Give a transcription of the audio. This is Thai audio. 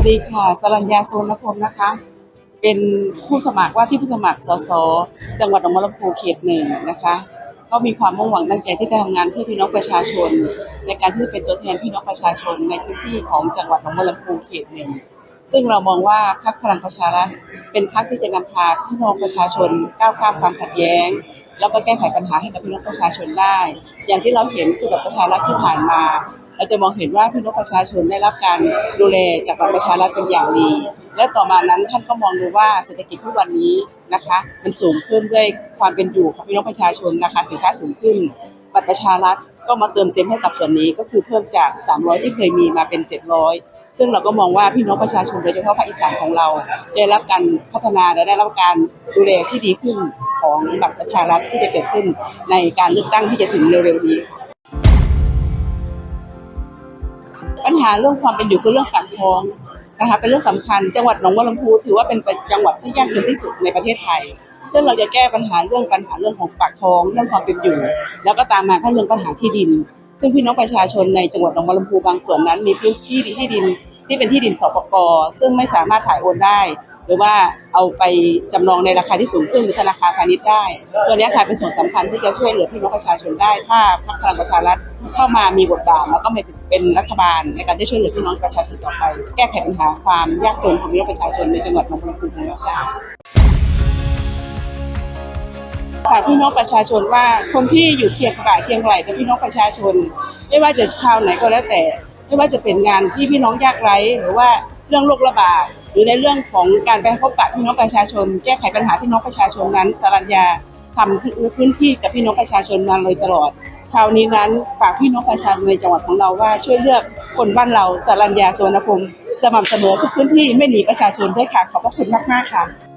วัสดีค่ะ สรัญญาโซนพรมนะคะ เป็นผู้สมัครว่าที่ผู้สมัครสสจังหวัดหนองบัวลำพูเขตหนึ่งนะคะ ก็มีความมุ่งหวังตั้งใจที่จะทำงานเพื่อพี่น้องประชาชน ในการที่จะเป็นตัวแทนพี่น้องประชาชนในพื้นที่ของจังหวัดหนองบัวลำพูเขตหนึ่ง ซึ่งเรามองว่าพรรคพลังประชารัฐเป็นพรรคที่จะนำพาพี่น้องประชาชนก้าวข้ามความขัดแย้งแล้วก็แก้ไขปัญหาให้กับพี่น้องประชาชนได้ อย่างที่เราเห็นคือแบบประชารัฐที่ผ่านมา เราจะมองเห็นว่าพี่น้องประชาชนได้รับการดูแลจากบัตรประชารัฐเป็นอย่างดี และต่อมานั้นท่านก็มองดูว่าเศรษฐกิจทุกวันนี้นะคะ มันสูงขึ้นด้วยความเป็นอยู่ของพี่น้องประชาชนราคาสินค้าสูงขึ้น บัตรประชารัฐก็มาเติมเต็มให้กับส่วนนี้ก็คือเพิ่มจาก 300 ที่เคยมีมาเป็น 700 ซึ่งเราก็มองว่าพี่น้องประชาชนโดยเฉพาะภาคอีสานของเรา ได้รับการพัฒนาและได้รับการดูแลที่ดีขึ้นของบัตรประชารัฐที่จะเกิดขึ้นในการเลือกตั้งที่จะถึงเร็วๆนี้ ปัญหาเรื่องความเป็นอยู่คือเรื่องปากท้องนะคะเป็นเรื่องสำคัญ จังหวัดหนองบัวลำพูถือว่าเป็นจังหวัดที่ยากจนที่สุดในประเทศไทย ซึ่งเราจะแก้ปัญหาเรื่องปัญหาเรื่องของปากท้องเรื่องความเป็นอยู่ แล้วก็ตามมาก็เรื่องปัญหาที่ดิน ซึ่งพี่น้องประชาชนในจังหวัดหนองบัวลำพูบางส่วนนั้น มีพื้นที่ที่ดินที่เป็นที่ดินสปกซึ่งไม่สามารถถ่ายโอนได้ หรือว่าเอาไปจำนองในราคาที่สูงขึ้นหรือธนาคารพาณิชย์ได้ ตัวนี้ค่ะเป็นส่วนสำคัญที่จะช่วยเหลือพี่น้องประชาชนได้ ถ้าพรรคพลังประชารัฐเข้ามามีบทบาทแล้วก็เป็นรัฐบาลในการที่ช่วยเหลือพี่น้องประชาชนต่อไป แก้ไขปัญหาความยากจนของพี่น้องประชาชนในจังหวัดหนองบัวลำพูของเราได้ฝากพี่น้องประชาชนว่าคนที่อยู่เคียงบ่าเคียงไหลกับพี่น้องประชาชน ไม่ว่าจะชาวไหนก็แล้วแต่ ไม่ว่าจะเป็นงานที่พี่น้องยากไร้หรือว่าเรื่องโรคระบาด หรือในเรื่องของการไปพบปะพี่น้องประชาชน แก้ไขปัญหาพี่น้องประชาชนนั้นสรัญญาทำพื้นที่กับพี่น้องประชาชนมาเลยตลอดคราวนี้นั้นฝากพี่น้องประชาชนในจังหวัดของเราว่าช่วยเลือกคนบ้านเราสรัญญาสวนภูมิสม่ำเสมอทุกพื้นที่ไม่หนีประชาชนด้วยค่ะขอบพระคุณมากๆค่ะ